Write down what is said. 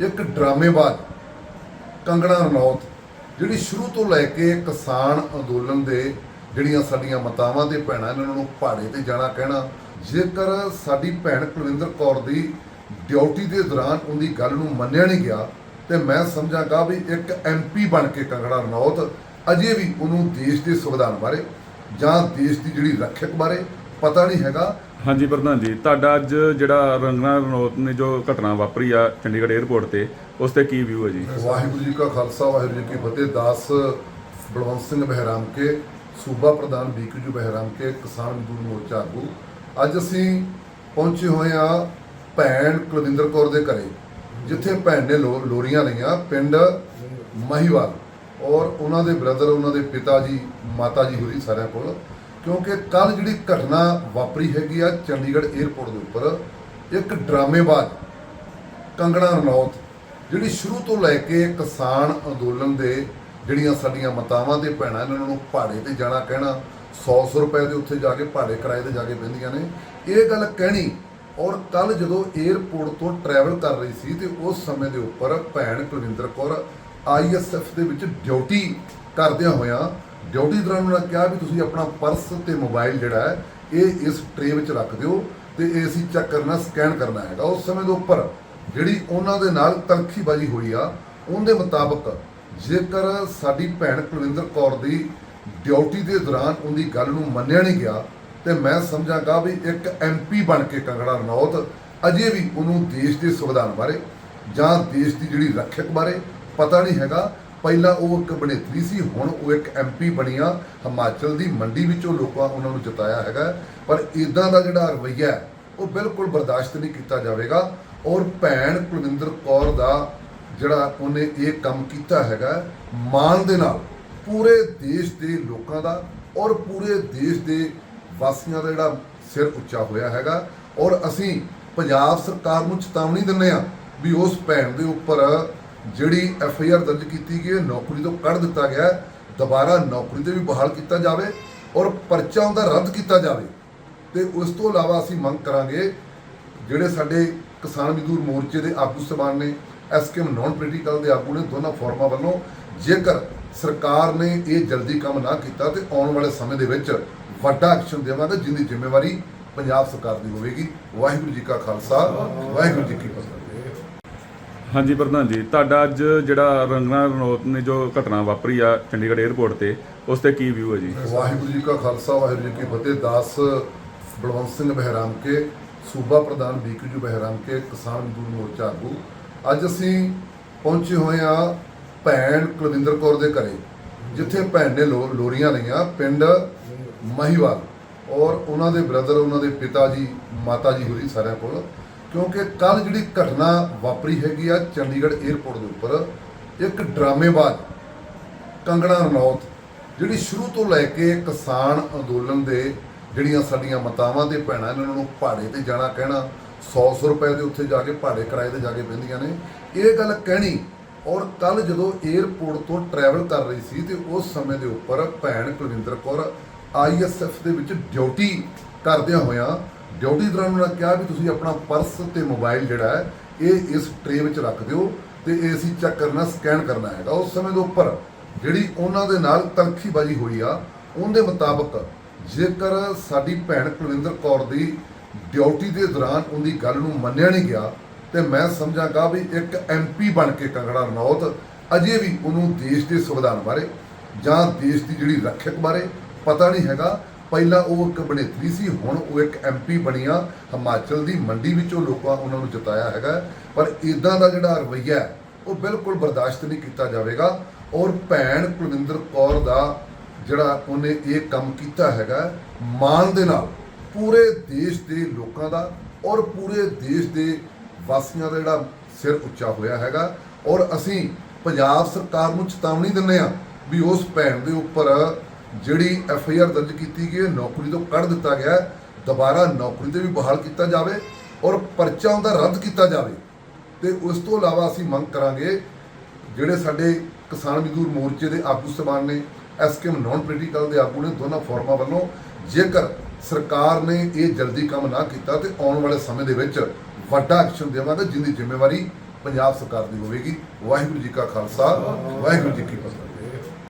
ਇੱਕ ਡਰਾਮੇਬਾਜ਼, ਕੰਗਣਾ ਰਣੌਤ, ਜਿਹੜੀ ਸ਼ੁਰੂ ਤੋਂ ਲੈ ਕੇ ਕਿਸਾਨ ਅੰਦੋਲਨ ਦੇ ਜਿਹੜੀਆਂ ਸਾਡੀਆਂ ਮਤਾਵਾਂ ਦੇ ਭੈਣਾਂ ਨੇ ਉਹਨਾਂ ਨੂੰ ਪਹਾੜੇ ਤੇ ਜਾਣਾ ਕਹਿਣਾ, ਜੇਕਰ ਸਾਡੀ ਭੈਣ ਕੁਲਵਿੰਦਰ ਕੌਰ ਦੀ ਡਿਊਟੀ ਦੇ ਦੌਰਾਨ ਉਹਦੀ ਗੱਲ ਨੂੰ ਮੰਨਿਆ ਨਹੀਂ ਗਿਆ, ਤੇ ਮੈਂ ਸਮਝਾਂਗਾ ਵੀ ਇੱਕ ਐਮਪੀ ਬਣ ਕੇ ਕੰਗਣਾ ਰਣੌਤ ਅਜੇ ਵੀ ਉਹਨੂੰ ਦੇਸ਼ ਦੇ ਸੰਵਿਧਾਨ ਬਾਰੇ ਜਾਂ ਦੇਸ਼ ਦੀ ਜਿਹੜੀ ਰੱਖਿਅਕ ਬਾਰੇ ਪਤਾ ਨਹੀਂ ਹੈਗਾ। ਹਾਂਜੀ ਪ੍ਰਧਾਨ ਜੀ ਤੁਹਾਡਾ ਅੱਜ ਜਿਹੜਾ ਰੰਗਨਾ ਰਣੌਤ ਨੇ ਜੋ ਘਟਨਾ ਵਾਪਰੀ ਆ ਚੰਡੀਗੜ੍ਹ 에ਅਰਪੋਰਟ ਤੇ ਉਸ ਤੇ ਕੀ ਵਿਊ ਹੈ ਜੀ? ਵਾਹਿਗੁਰੂ ਜੀ ਕਾ ਖਾਲਸਾ ਵਾਹਿਗੁਰੂ ਜੀ ਕੀ ਫਤਿਹ। ਦਾਸ ਬਲਵੰਤ ਸਿੰਘ ਬਹਿਰਾਮ ਕੇ ਸੂਬਾ ਪ੍ਰਧਾਨ ਬੀਕੇਯੂ ਬਹਿਰਾਮ ਕੇ ਕਿਸਾਨ ਮਜ਼ਦੂਰ ਮੋਰਚਾ ਆਗੂ। ਅੱਜ ਅਸੀਂ ਪਹੁੰਚੇ ਹੋਏ ਆ ਭੈਣ ਕੁਲਵਿੰਦਰ ਕੌਰ ਦੇ ਘਰੇ ਜਿੱਥੇ ਭੈਣ ਨੇ ਲੋਰੀਆਂ ਲਈਆਂ ਪਿੰਡ ਮਹੀਵਾਲ। ਔਰ ਉਹਨਾਂ ਦੇ ਬ੍ਰਦਰ ਉਹਨਾਂ ਦੇ ਪਿਤਾ ਜੀ ਮਾਤਾ ਜੀ ਹੋਰੀ ਸਾਰਿਆਂ ਕੋਲ। ਕਿਉਂਕਿ ਕੱਲ ਜਿਹੜੀ ਘਟਨਾ ਵਾਪਰੀ ਹੈਗੀ ਆ ਚੰਡੀਗੜ੍ਹ 에ਅਰਪੋਰਟ ਦੇ ਉੱਪਰ, ਇੱਕ ਡਰਾਮੇਬਾਜ਼, ਕੰਗਣਾ ਰਣੌਤ, ਜਿਹੜੀ ਸ਼ੁਰੂ ਤੋਂ ਲੈ ਕੇ ਕਿਸਾਨ ਅੰਦੋਲਨ ਦੇ ਜਿਹੜੀਆਂ ਸਾਡੀਆਂ ਮਤਾਵਾਂ ਦੇ ਭੈਣਾਂ ਨੇ, ਉਹਨਾਂ ਨੂੰ ਪਹਾੜੇ ਤੇ ਜਾਣਾ ਕਹਿਣਾ 100-100 ਰੁਪਏ ਦੇ ਉੱਥੇ ਜਾ ਕੇ ਪਹਾੜੇ ਕਿਰਾਏ ਤੇ ਜਾ ਕੇ ਬਹਿੰਦੀਆਂ ਨੇ। ਇਹ ਗੱਲ ਕਹਿਣੀ, ਔਰ ਕੱਲ ਜਦੋਂ 에ਅਰਪੋਰਟ ਤੋਂ ਟਰੈਵਲ ਕਰ ਰਹੀ ਸੀ ਤੇ ਉਸ ਸਮੇਂ ਦੇ ਉੱਪਰ ਭੈਣ ਕੁਲਵਿੰਦਰ ਕੌਰ ਆਈਐਸਐਫ ਦੇ ਵਿੱਚ ਡਿਊਟੀ ਕਰਦਿਆਂ ਹੋਇਆਂ ਡਿਊਟੀ ਦੌਰਾਨ ਉਹਨਾਂ ਨੇ ਕਿਹਾ ਵੀ ਤੁਸੀਂ ਆਪਣਾ ਪਰਸ ਤੇ ਮੋਬਾਈਲ ਜਿਹੜਾ ਹੈ, ਇਹ ਇਸ ਟਰੇ ਵਿੱਚ ਰੱਖ ਦਿਓ ਤੇ ਇਹ ਅਸੀਂ ਚੈੱਕ ਕਰਨਾ, ਸਕੈਨ ਕਰਨਾ ਹੈਗਾ। ਉਸ ਸਮੇਂ ਦੇ ਉੱਪਰ ਜਿਹੜੀ ਉਹਨਾਂ ਦੇ ਨਾਲ ਤਲਖੀਬਾਜ਼ੀ ਹੋਈ ਆ, ਉਹਦੇ ਮੁਤਾਬਕ ਜੇਕਰ ਸਾਡੀ ਭੈਣ ਕੁਲਵਿੰਦਰ ਕੌਰ ਦੀ ਡਿਊਟੀ ਦੇ ਦੌਰਾਨ ਉਹਦੀ ਗੱਲ ਨੂੰ ਮੰਨਿਆ ਨਹੀਂ ਗਿਆ, ਤੇ ਮੈਂ ਸਮਝਾਂਗਾ ਵੀ ਇੱਕ ਐਮਪੀ ਬਣ ਕੇ ਕੰਗੜਾ ਰਣੌਤ ਅਜੇ ਵੀ ਉਹਨੂੰ ਦੇਸ਼ ਦੇ ਸੰਵਿਧਾਨ ਬਾਰੇ ਜਾਂ ਦੇਸ਼ ਦੀ ਜਿਹੜੀ ਰੱਖਿਅਕ ਬਾਰੇ ਪਤਾ ਨਹੀਂ ਹੈਗਾ। ਪਹਿਲਾਂ ਉਹ ਇੱਕ ਬਣੇਤਰੀ ਸੀ, ਹੁਣ ਉਹ ਇੱਕ ਐਮਪੀ ਬਣੀਆਂ। ਹਿਮਾਚਲ ਦੀ ਮੰਡੀ ਵਿੱਚੋਂ ਲੋਕਾਂ ਉਹਨਾਂ ਨੂੰ ਜਿਤਾਇਆ ਹੈਗਾ। ਪਰ ਇਦਾਂ ਦਾ ਜਿਹੜਾ ਰਵੱਈਆ ਉਹ ਬਿਲਕੁਲ ਬਰਦਾਸ਼ਤ ਨਹੀਂ ਕੀਤਾ ਜਾਵੇਗਾ। ਔਰ ਭੈਣ ਕੁਲਵਿੰਦਰ ਕੌਰ ਦਾ ਜਿਹੜਾ ਉਹਨੇ ਇਹ ਕੰਮ ਕੀਤਾ ਹੈਗਾ, ਮਾਣ ਦੇ ਨਾਲ ਪੂਰੇ ਦੇਸ਼ ਦੇ ਲੋਕਾਂ ਦਾ ਔਰ ਪੂਰੇ ਦੇਸ਼ ਦੇ ਵਾਸੀਆਂ ਦਾ ਜਿਹੜਾ ਸਿਰ ਉੱਚਾ ਹੋਇਆ ਹੈਗਾ। ਔਰ ਅਸੀਂ ਪੰਜਾਬ ਸਰਕਾਰ ਨੂੰ ਚੇਤਾਵਨੀ ਦਿੰਦੇ ਆ ਵੀ ਉਸ ਭੈਣ ਦੇ ਉੱਪਰ ਜਿਹੜੀ ਐਫ ਆਈ ਆਰ ਦਰਜ ਕੀਤੀ ਗਈ ਹੈ, ਨੌਕਰੀ ਤੋਂ ਕੱਢ ਦਿੱਤਾ ਗਿਆ ਦੁਬਾਰਾ ਨੌਕਰੀ ਤੇ ਵੀ ਬਹਾਲ ਕੀਤਾ ਜਾਵੇ ਔਰ ਪਰਚਾ ਉਹਦਾ ਰੱਦ ਕੀਤਾ ਜਾਵੇ। ਤੇ ਉਸ ਤੋਂ ਇਲਾਵਾ ਅਸੀਂ ਮੰਗ ਕਰਾਂਗੇ, ਜਿਹੜੇ ਸਾਡੇ ਕਿਸਾਨ ਮਜ਼ਦੂਰ ਮੋਰਚੇ ਦੇ ਆਗੂ ਸਭਾਨ ਨੇ ਐਸਕੇਐਮ ਨਾਨ ਪੋਲੀਟੀਕਲ ਦੇ ਆਗੂ ਨੇ, ਦੋਨਾਂ ਫੋਰਮਾਂ ਵੱਲੋਂ ਜੇਕਰ ਸਰਕਾਰ ਨੇ ਇਹ ਜਲਦੀ ਕੰਮ ਨਾ ਕੀਤਾ ਤੇ ਆਉਣ ਵਾਲੇ ਸਮੇਂ ਦੇ ਵਿੱਚ ਵੱਡਾ ਐਕਸ਼ਨ ਦੇਵਾਂਗੇ, ਜਿੰਦੀ ਜ਼ਿੰਮੇਵਾਰੀ ਪੰਜਾਬ ਸਰਕਾਰ ਦੀ ਹੋਵੇਗੀ। ਵਾਹਿਗੁਰੂ ਜੀ ਕਾ ਖਾਲਸਾ, ਵਾਹਿਗੁਰੂ ਜੀ ਕੀ ਫਤਿਹ। ਹਾਂਜੀ ਪ੍ਰਧਾਨ ਜੀ, ਤੁਹਾਡਾ ਅੱਜ ਜਿਹੜਾ ਰੰਗਨਾ ਰਣੌਤ ਨੇ ਜੋ ਘਟਨਾ ਵਾਪਰੀ ਆ ਚੰਡੀਗੜ੍ਹ 에ਅਰਪੋਰਟ ਤੇ, ਉਸ ਤੇ ਕੀ ਵਿਊ ਹੈ ਜੀ? ਵਾਹਿਗੁਰੂ ਜੀ ਕਾ ਖਾਲਸਾ, ਵਾਹਿਗੁਰੂ ਜੀ ਕੀ ਫਤਿਹ। ਦਾਸ ਬਲਵੰਤ ਸਿੰਘ ਬਹਿਰਾਮ ਕੇ ਸੂਬਾ ਪ੍ਰਧਾਨ ਬੀਕੇਯੂ ਬਹਿਰਾਮ ਕੇ ਕਿਸਾਨ ਮਜ਼ਦੂਰ ਮੋਰਚਾ ਆਗੂ। ਅੱਜ ਅਸੀਂ ਪਹੁੰਚੇ ਹੋਏ ਆ ਭੈਣ ਕੁਲਵਿੰਦਰ ਕੌਰ ਦੇ ਘਰੇ, ਜਿੱਥੇ ਭੈਣ ਨੇ ਲੋ- ਲੋਰੀਆਂ ਲਈਆਂ, ਪਿੰਡ ਮਹੀਵਾਲ। ਔਰ ਉਹਨਾਂ ਦੇ ਬ੍ਰਦਰ, ਉਹਨਾਂ ਦੇ ਪਿਤਾ ਜੀ, ਮਾਤਾ ਜੀ ਹੋਰੀ ਸਾਰਿਆਂ ਕੋਲ। ਕਿਉਂਕਿ ਕੱਲ ਜਿਹੜੀ ਘਟਨਾ ਵਾਪਰੀ ਹੈਗੀ ਆ ਚੰਡੀਗੜ੍ਹ 에ਅਰਪੋਰਟ ਦੇ ਉੱਪਰ, ਇੱਕ ਡਰਾਮੇਬਾਜ਼, ਕੰਗਣਾ ਰਣੌਤ, ਜਿਹੜੀ ਸ਼ੁਰੂ ਤੋਂ ਲੈ ਕੇ ਕਿਸਾਨ ਅੰਦੋਲਨ ਦੇ ਜਿਹੜੀਆਂ ਸਾਡੀਆਂ ਮਤਾਵਾਂ ਦੇ ਭੈਣਾਂ ਨੇ, ਉਹਨਾਂ ਨੂੰ ਪਹਾੜੇ ਤੇ ਜਾਣਾ ਕਹਿਣਾ 100-100 ਰੁਪਏ ਦੇ ਉੱਥੇ ਜਾ ਕੇ ਪਹਾੜੇ ਕਿਰਾਏ ਤੇ ਜਾ ਕੇ ਬਹਿੰਦੀਆਂ ਨੇ। ਇਹ ਗੱਲ ਕਹਿਣੀ, ਔਰ ਕੱਲ ਜਦੋਂ 에ਅਰਪੋਰਟ ਤੋਂ ਟਰੈਵਲ ਕਰ ਰਹੀ ਸੀ ਤੇ ਉਸ ਸਮੇਂ ਦੇ ਉੱਪਰ ਭੈਣ ਕੁਲਵਿੰਦਰ ਕੌਰ ਆਈਐਸਐਫ ਦੇ ਵਿੱਚ ਡਿਊਟੀ ਕਰਦਿਆਂ ਹੋਇਆਂ ਡਿਊਟੀ ਦੌਰਾਨ ਉਹਨਾਂ ਨੇ ਕਿਹਾ ਵੀ ਤੁਸੀਂ ਆਪਣਾ ਪਰਸ ਤੇ ਮੋਬਾਈਲ ਜਿਹੜਾ ਹੈ, ਇਹ ਇਸ ਟਰੇ ਵਿੱਚ ਰੱਖ ਦਿਓ ਤੇ ਇਹ ਅਸੀਂ ਚੈੱਕ ਕਰਨਾ, ਸਕੈਨ ਕਰਨਾ ਹੈਗਾ। ਉਸ ਸਮੇਂ ਦੇ ਉੱਪਰ ਜਿਹੜੀ ਉਹਨਾਂ ਦੇ ਨਾਲ ਤਲਖੀਬਾਜ਼ੀ ਹੋਈ ਆ, ਉਹਦੇ ਮੁਤਾਬਕ ਜੇਕਰ ਸਾਡੀ ਭੈਣ ਕੁਲਵਿੰਦਰ ਕੌਰ ਦੀ ਡਿਊਟੀ ਦੇ ਦੌਰਾਨ ਉਹਦੀ ਗੱਲ ਨੂੰ ਮੰਨਿਆ ਨਹੀਂ ਗਿਆ, ਤੇ ਮੈਂ ਸਮਝਾਂਗਾ ਵੀ ਇੱਕ ਐਮਪੀ ਬਣ ਕੇ ਕੰਗੜਾ ਰਣੌਤ ਅਜੇ ਵੀ ਉਹਨੂੰ ਦੇਸ਼ ਦੇ ਸੰਵਿਧਾਨ ਬਾਰੇ ਜਾਂ ਦੇਸ਼ ਦੀ ਜਿਹੜੀ ਰੱਖਿਅਕ ਬਾਰੇ ਪਤਾ ਨਹੀਂ ਹੈਗਾ। ਪਹਿਲਾਂ ਉਹ ਇੱਕ ਬਣੇਤਰੀ ਸੀ, ਹੁਣ ਉਹ ਇੱਕ ਐਮਪੀ ਬਣੀਆਂ। ਹਿਮਾਚਲ ਦੀ ਮੰਡੀ ਵਿੱਚੋਂ ਲੋਕਾਂ ਉਹਨਾਂ ਨੂੰ ਜਿਤਾਇਆ ਹੈਗਾ। ਪਰ ਇਦਾਂ ਦਾ ਜਿਹੜਾ ਰਵੱਈਆ ਉਹ ਬਿਲਕੁਲ ਬਰਦਾਸ਼ਤ ਨਹੀਂ ਕੀਤਾ ਜਾਵੇਗਾ। ਔਰ ਭੈਣ ਕੁਲਵਿੰਦਰ ਕੌਰ ਦਾ ਜਿਹੜਾ ਉਹਨੇ ਇਹ ਕੰਮ ਕੀਤਾ ਹੈਗਾ, ਮਾਣ ਦੇ ਨਾਲ ਪੂਰੇ ਦੇਸ਼ ਦੇ ਲੋਕਾਂ ਦਾ ਔਰ ਪੂਰੇ ਦੇਸ਼ ਦੇ ਵਾਸੀਆਂ ਦਾ ਜਿਹੜਾ ਸਿਰ ਉੱਚਾ ਹੋਇਆ ਹੈਗਾ। ਔਰ ਅਸੀਂ ਪੰਜਾਬ ਸਰਕਾਰ ਨੂੰ ਚੇਤਾਵਨੀ ਦਿੰਦੇ ਆ ਵੀ ਉਸ ਭੈਣ ਦੇ ਉੱਪਰ ਜਿਹੜੀ ਐਫ ਆਈ ਆਰ ਦਰਜ ਕੀਤੀ ਗਈ ਹੈ ਨੌਕਰੀ ਤੋਂ ਕੱਢ ਦਿੱਤਾ ਗਿਆ ਹੈ, ਦੁਬਾਰਾ ਨੌਕਰੀ ਤੇ ਵੀ ਬਹਾਲ ਕੀਤਾ ਜਾਵੇ ਔਰ ਪਰਚਾ ਉਹਦਾ ਰੱਦ ਕੀਤਾ ਜਾਵੇ। ਤੇ ਉਸ ਤੋਂ ਇਲਾਵਾ ਅਸੀਂ ਮੰਗ ਕਰਾਂਗੇ ਜਿਹੜੇ ਸਾਡੇ ਕਿਸਾਨ ਮਜ਼ਦੂਰ ਮੋਰਚੇ ਦੇ ਆਗੂ ਸਭਾਨ ਨੇ ਐਸਕੇਐਮ ਨਾਨ ਪੋਲੀਟੀਕਲ ਦੇ ਆਗੂ ਨੇ ਦੋਨਾਂ ਫੋਰਮਾਂ ਵੱਲੋਂ ਜੇਕਰ ਸਰਕਾਰ ਨੇ ਇਹ ਜਲਦੀ ਕੰਮ ਨਾ ਕੀਤਾ ਤੇ ਆਉਣ ਵਾਲੇ ਸਮੇਂ ਦੇ ਵਿੱਚ ਵੱਡਾ ਐਕਸ਼ਨ ਦੇਵਾਂਗੇ ਜਿੰਦੀ ਜ਼ਿੰਮੇਵਾਰੀ ਪੰਜਾਬ ਸਰਕਾਰ ਦੀ ਹੋਵੇਗੀ। ਵਾਹਿਗੁਰੂ ਜੀ ਕਾ ਖਾਲਸਾ ਵਾਹਿਗੁਰੂ ਜੀ ਕੀ ਫਤਿਹ।